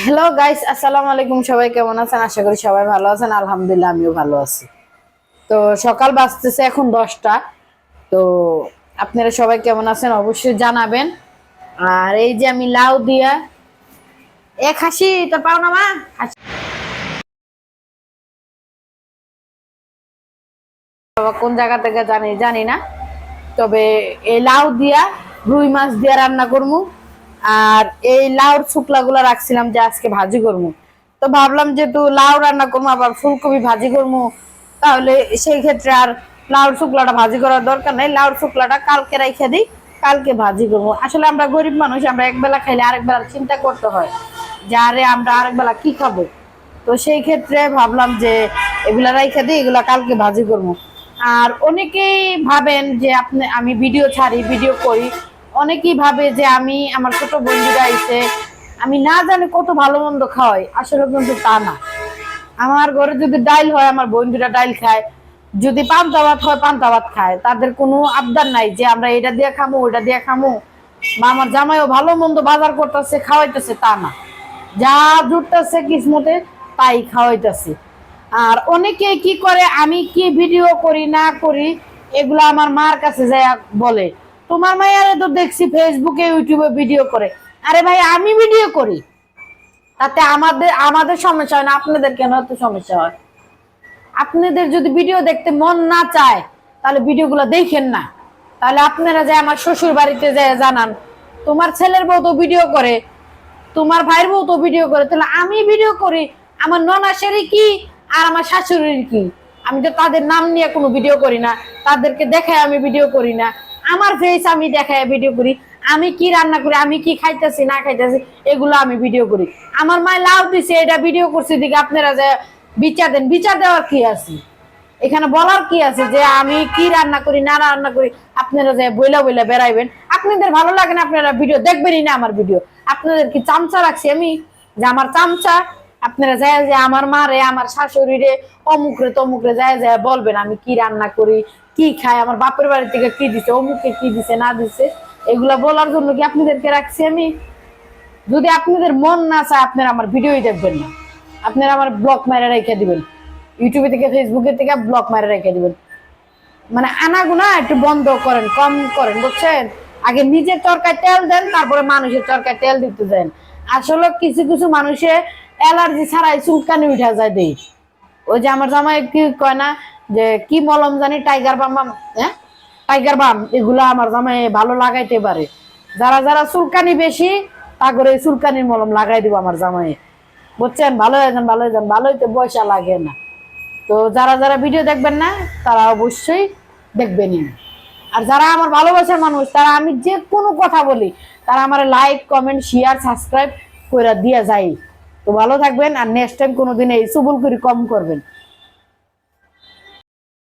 Hello guys আসসালামু আলাইকুম। সবাই কেমন আছেন? আশা করি সবাই ভালো আছেন। আলহামদুলিল্লাহ, আমিও ভালো আছি। তো সকাল বাজতেছে এখন দশটা। তো আপনারা সবাই কেমন আছেন? অবশ্যই জানাবেন। আর এই যে আমি লাউ দিয়া এক হাসি তো পাও না, মা? কোন জায়গা থেকে জানি জানি না। তবে এই লাউ দিয়া, রুই মাছ দিয়া রান্না করব আর এই লাউর শুকলা গুলা রাখছিলাম যে আজকে ভাজি করব। তো ভাবলাম যেহেতু লাউ রান্না করব, আবার ফুলকপি ভাজি করব, তাহলে সেই ক্ষেত্রে আর লাউর শুকলাটা ভাজি করার দরকার নেই। লাউর শুকলাটা কালকে রেখে দিই, কালকে ভাজি করব। আসলে আমরা গরিব মানুষ, আমরা এক বেলা খাইলে আরেক বেলা চিন্তা করতে হয় যে, আরে আমরা আরেক বেলা কি খাব? তো সেই ক্ষেত্রে ভাবলাম যে, এগুলা রাইখা দিই, এগুলা কালকে ভাজি করব। আর অনেকেই ভাবেন যে, আপনি, আমি ভিডিও ছাড়ি, ভিডিও করি অনেকেই ভাবে যে আমি, আমার ছোট বন্ধুরা এসে আমি না জানি কত ভালো মন্দ খাওয়াই। আসলে কিন্তু তা না। আমার ঘরে যদি ডাইল হয়, আমার বন্ধুরা ডাইল খায়। যদি পান্তা ভাত হয়, পান্তা ভাত খায়। তাদের কোনো আবদার নাই যে আমরা এটা দিয়ে খামো ওটা দিয়ে খামো। বা আমার জামাইও ভালো মন্দ বাজার করতেছে, খাওয়াইতেছে, তা না। যা জুটতেছে কিসমতে, তাই খাওয়াইতেছে। আর অনেকে কি করে, আমি কি ভিডিও করি, না করি, এগুলো আমার মার কাছে যায় বলে। তোমার মায়ের তো দেখছি ফেসবুকে ইউটিউবে ভিডিও করে। আরে ভাই, আমি ভিডিও করি। তাতে আমাদের আমাদের সমস্যা হয় না, আপনাদের কেন এত সমস্যা হয়? আপনাদের যদি ভিডিও দেখতে মন না চায়, তাহলে ভিডিওগুলো দেখেন না। তাহলে আপনারা যে আমার শ্বশুর বাড়িতে যে জানান, তোমার ছেলের বউ তো ভিডিও করে, তোমার ভাইয়ের বউ তো ভিডিও করে, তাহলে আমি ভিডিও করি, আমার ননাসেরই কি, আর আমার শাশুড়ির কি? আমি তো তাদের নাম নিয়ে কোনো ভিডিও করি না, তাদেরকে দেখায় আমি ভিডিও করি না। আমার ফেস আমি দেখায় ভিডিও করি, আমি কি রান্না করি, আমি কি খাইতেছি, না খাইতেছি, এগুলো আমি ভিডিও করি। আমার মায় লাউ দিছে, এটা ভিডিও করছি দিকে আপনারা যে বিচার দেন, বিচার দেওয়ার কি আছে? এখানে বলার কি আছে যে আমি কি রান্না করি, না রান্না করি, আপনারা যে বইলা বইলা বেড়াইবেন, আপনাদের ভালো লাগে না, আপনারা ভিডিও দেখবেনই না আমার ভিডিও আপনাদের কি চামচা রাখছি আমি? যে আমার চামচা, আপনারা যায় যে আমার মা রে আমার শাশুড়ি রে অমুক রে তমুক রে যায় যায় বলবেন, আমি কি রান্না করি কি খাই আমার বাপের বাড়ি থেকে কি দিছে অমুকে কি দিছে, না দিছে, এগুলা বলার জন্য কি আপনাদেরকে রাখছি আমি? যদি আপনাদের মন না চায়, আপনারা আমার ভিডিওই দেখবেন না। আপনারা আমার ব্লক মারা রেখে দিবেন। ইউটিউবে থেকে, ফেসবুকে থেকে ব্লক মারা রেখে দিবেন। মানে আনাগুনা একটু বন্ধ করেন, কম করেন, বুঝছেন? আগে নিজের চরকায় তেল দেন, তারপরে মানুষের চরকায় তেল দিতে দেন। আসলে কিছু কিছু মানুষের অ্যালার্জি ছাড়াই চুলকানি উঠা যায় দেই। ওই যে আমার জামাই কি কয় না যে কি মলম জানি টাইগার বাম হ্যাঁ? টাইগার বাম, এগুলো আমার জামাই ভালো লাগাইতে পারে। যারা যারা চুলকানি বেশি তা করে চুলকানির মলম লাগাই দিব আমার জামাই। বুঝছেন? ভালো হয়ে যান, ভালো হয়ে যান। ভালো হইতে পয়সা লাগে না। তো যারা যারা ভিডিও দেখবেন না, তারা অবশ্যই দেখবেনই। আর যারা আমার ভালোবাসার মানুষ, তারা আমি যে কোনো কথা বলি, তারা আমার লাইক কমেন্ট শেয়ার সাবস্ক্রাইব করে দিয়ে যাই তো ভালো থাকবেন, আর নেক্সট টাইম কোনোদিন এই সুবুল করি কম করবেন।